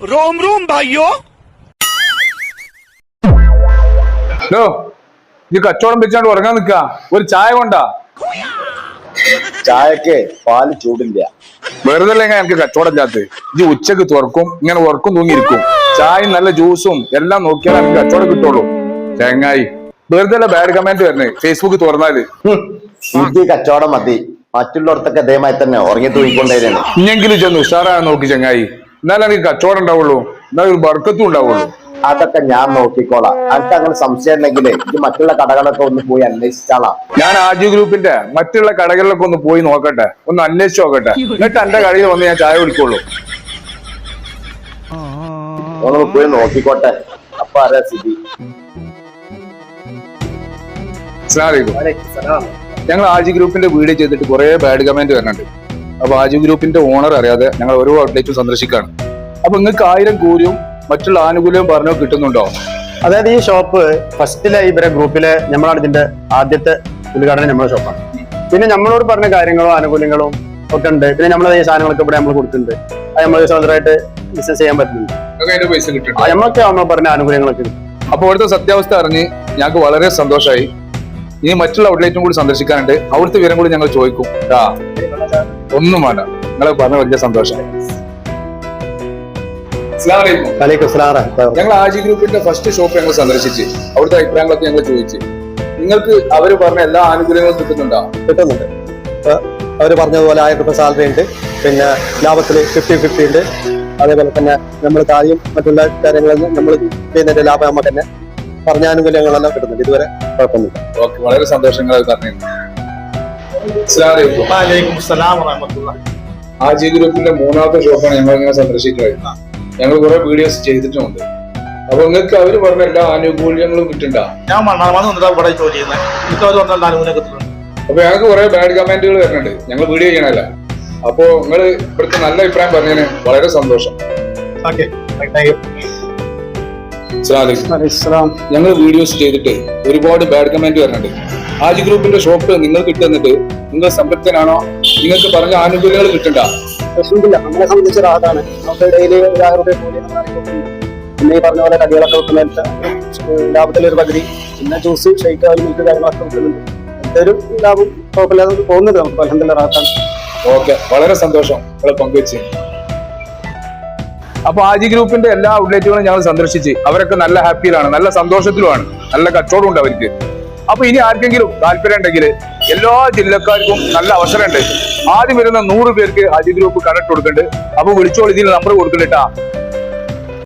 रोम रोम भाइयों ഹലോ ഇത് കച്ചവടം വെച്ചാണ്ട് ഉറങ്ങാൻ നിക്ക ഒരു ചായ കൊണ്ടാ ചായക്ക് പാല് ചൂടില്ല വെറുതെ അല്ലേ എനിക്ക് കച്ചവടം ചാത്ത് ഇത് ഉച്ചക്ക് തുറക്കും ഇങ്ങനെ ഉറക്കും തൂങ്ങിയിരിക്കും ചായയും നല്ല ജ്യൂസും എല്ലാം നോക്കിയാൽ എനിക്ക് കച്ചവടം കിട്ടുള്ളൂ ചെങ്ങായി വെറുതെ ബാഡ് കമന്റ് വരുന്നേ ഫേസ്ബുക്ക് തുറന്നാല് ഹും, ഇത് കച്ചവടം മതി മറ്റുള്ളവർക്കൊക്കെ അതേമായി തന്നെ ഉറങ്ങി തൂങ്ങിക്കൊണ്ടേരാണ് ഇനിയെങ്കിലും ചെന്ന് ഉഷാറാണ് നോക്കി ചെങ്ങായി എന്നാലും എനിക്ക് കച്ചവടം ഉണ്ടാവുള്ളൂ. എന്നാൽ ഒരു ബർക്കത്തും ഉണ്ടാവുള്ളൂ. അതൊക്കെ ഞാൻ നോക്കിക്കോളാം. അടുത്ത അങ്ങനെ സംശയം ഉണ്ടെങ്കിൽ ഇത് മറ്റുള്ള കടകളൊക്കെ ഒന്ന് പോയി അന്വേഷിച്ചാളാം. ഞാൻ ആജു ഗ്രൂപ്പിന്റെ മറ്റുള്ള കടകളിലൊക്കെ ഒന്ന് പോയി നോക്കട്ടെ. ഒന്ന് അന്വേഷിച്ച് നോക്കട്ടെ. എന്നിട്ട് എന്റെ കടയിൽ വന്ന് ഞാൻ ചായ കുടിക്കുള്ളൂ. ഒന്ന് പോയി നോക്കിക്കോട്ടെ. അപ്പൊ അറിയാ സ്ഥിതി? ഞങ്ങൾ ആജി ഗ്രൂപ്പിന്റെ വീഡിയോ ചെയ്തിട്ട് കുറെ ബാഡ് കമന്റ് വരുന്നുണ്ട്. അപ്പൊ ആജി ഗ്രൂപ്പിന്റെ ഓണർ അറിയാതെ ഞങ്ങൾ ഓരോ ഔട്ട്ലെറ്റും സന്ദർശിക്കാണ് അപ്പൊ നിങ്ങൾക്ക് ആയിരം കൂലിയും മറ്റുള്ള ആനുകൂല്യവും പറഞ്ഞോ കിട്ടുന്നുണ്ടോ? അതായത് ഈ ഷോപ്പ് ഫസ്റ്റിലെ ഇവരെ ഗ്രൂപ്പിലെ നമ്മളാണ് ഇതിന്റെ ആദ്യത്തെ ഉദ്ഘാടനം നമ്മുടെ ഷോപ്പാണ് പിന്നെ നമ്മളോട് പറഞ്ഞ കാര്യങ്ങളും ആനുകൂല്യങ്ങളും ഒക്കെ ഉണ്ട്. പിന്നെ നമ്മൾ ഈ സാധനങ്ങളൊക്കെ ഇവിടെ നമ്മൾ കൊടുക്കുന്നുണ്ട്. അത് നമ്മൾ സ്വതന്ത്രമായിട്ട് ബിസിനസ് ചെയ്യാൻ പറ്റുന്നുണ്ട്. നമ്മളൊക്കെ നമ്മൾ പറഞ്ഞ ആനുകൂല്യങ്ങളൊക്കെ അപ്പോൾ അപ്പൊ അവിടുത്തെ സത്യാവസ്ഥ അറിഞ്ഞ് ഞങ്ങൾക്ക് വളരെ സന്തോഷമായി ഇനി മറ്റുള്ള ഔട്ട്ലെറ്റും കൂടി സന്ദർശിക്കാനുണ്ട്. അവിടുത്തെ വിവരം കൂടി ഞങ്ങൾ ചോദിക്കും. ഒന്നും വേണ്ട. നിങ്ങളെ പറഞ്ഞ വലിയ സന്തോഷമായി. ഞങ്ങൾ ആജി ഗ്രൂപ്പിന്റെ ഫസ്റ്റ് ഷോപ്പ് ഞങ്ങൾ സന്ദർശിച്ച്. അവിടുത്തെ അഭിപ്രായങ്ങളൊക്കെ ഞങ്ങൾ ചോദിച്ചു. നിങ്ങൾക്ക് അവർ പറഞ്ഞ എല്ലാ ആനുകൂല്യങ്ങളും കിട്ടുന്നുണ്ടോ? കിട്ടുന്നുണ്ട്. അവർ പറഞ്ഞതുപോലെ ആയിരം രൂപ സാലറി ഉണ്ട്. പിന്നെ ലാഭത്തിൽ ഫിഫ്റ്റി ഫിഫ്റ്റി ഉണ്ട്. അതേപോലെ തന്നെ നമ്മൾ കാര്യം മറ്റുള്ള കാര്യങ്ങളെല്ലാം നമ്മൾ ചെയ്യുന്നതിന്റെ ലാഭം നമുക്ക് തന്നെ പറഞ്ഞ ആനുകൂല്യങ്ങളെല്ലാം കിട്ടുന്നുണ്ട്. ഇതുവരെ കുഴപ്പമൊന്നുമില്ല. ഓക്കെ വളരെ സന്തോഷങ്ങൾ പറഞ്ഞു ആജി ഗ്രൂപ്പിന്റെ മൂന്നാമത്തെ ഷോപ്പാണ് ഞങ്ങൾ ഇങ്ങനെ സന്ദർശിക്കുന്നത് ഞങ്ങൾ കുറെ വീഡിയോസ് ചെയ്തിട്ടുമുണ്ട് അപ്പൊ നിങ്ങൾക്ക് അവർ പറഞ്ഞ എല്ലാ ആനുകൂല്യങ്ങളും കിട്ടണ്ട ഞാൻ മണ്ണാർമാന്ന് വന്നിട്ടാ ഇവിടെ ജോലി ചെയ്യുന്നത് എനിക്ക് അവർ പറഞ്ഞ ആനുകൂല്യം കിട്ടുന്നുണ്ട് അപ്പൊ ഞങ്ങൾക്ക് കുറെ ബാഡ് കമന്റുകൾ വരുന്നുണ്ട്. ഞങ്ങൾ വീഡിയോ ചെയ്യണല്ല അപ്പോ നിങ്ങൾ ഇവിടുത്തെ നല്ല അഭിപ്രായം പറഞ്ഞതിന് വളരെ സന്തോഷം. ഞങ്ങൾ വീഡിയോസ് ചെയ്തിട്ട് ഒരുപാട് ബാഡ് കമന്റ് വരുന്നുണ്ട്. ആജി ഗ്രൂപ്പിന്റെ ഷോപ്പ് നിങ്ങൾ കിട്ടുന്നിട്ട് നിങ്ങൾ സംതൃപ്തനാണോ? നിങ്ങൾക്ക് പറഞ്ഞ ആനുകൂല്യങ്ങൾ കിട്ടണ്ട. പ്രശ്നമില്ല. നമ്മളെ സംബന്ധിച്ച് റാഹത്താണ് നമുക്ക് ഡെയിലി ഒരു ആയിരം രൂപ കൂലി. പിന്നെ ഈ പറഞ്ഞ പോലെ കടികളൊക്കെ വെക്കുന്ന ലാഭത്തിൽ ഒരു പകുതി. പിന്നെ ജ്യൂസ് ഷെയ്ക്ക് ആയി മിൽക്ക് കാര്യങ്ങളൊക്കെ വെക്കുന്നുണ്ട് ഒരു ലാഭം കുഴപ്പമില്ലാതെ പോകുന്നത് നമുക്ക്. അലഹദില്ല റാഹത്താണ് ഓക്കെ. വളരെ സന്തോഷം നിങ്ങളെ പങ്കുവെച്ച്. അപ്പൊ ആജി ഗ്രൂപ്പിന്റെ എല്ലാ ഔട്ട്ലെറ്റുകളും ഞങ്ങൾ സന്ദർശിച്ച്. അവരൊക്കെ നല്ല ഹാപ്പിയിലാണ്. നല്ല സന്തോഷത്തിലുമാണ്. നല്ല കച്ചവടം ഉണ്ട് അവർക്ക്. അപ്പൊ ഇനി ആർക്കെങ്കിലും താല്പര്യം ഉണ്ടെങ്കിൽ എല്ലാ ജില്ലക്കാർക്കും നല്ല അവസരമുണ്ട്. ആദ്യം വരുന്ന നൂറ് പേർക്ക് ആജി ഗ്രൂപ്പ് കണക്ട് കൊടുക്കുന്നുണ്ട്. അപ്പൊ വിളിച്ചോളൂ ഇതിൽ നമ്പർ കൊടുക്കുന്നുണ്ടാ